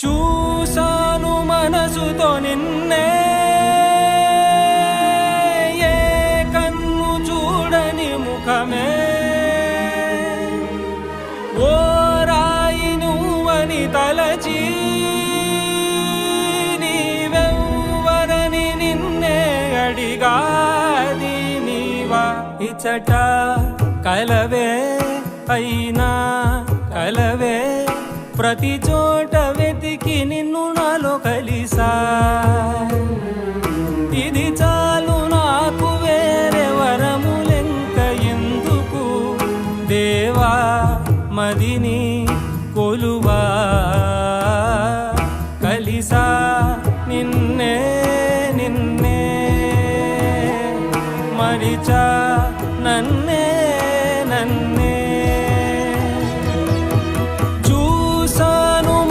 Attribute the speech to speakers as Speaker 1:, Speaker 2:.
Speaker 1: చూసాను మనసుతో నిన్నే. ఏ కన్ను చూడని ముఖమే. ఓ రాయి నువ్వని తలచి నీవెవ్వరని నిన్నే అడిగాది నీవా ఇచ్చట కలవే అయినా కలవే ప్రతి చోట దేవా మదిని కొలువా కలిసా నిన్నే నిన్నే మరిచా నన్నే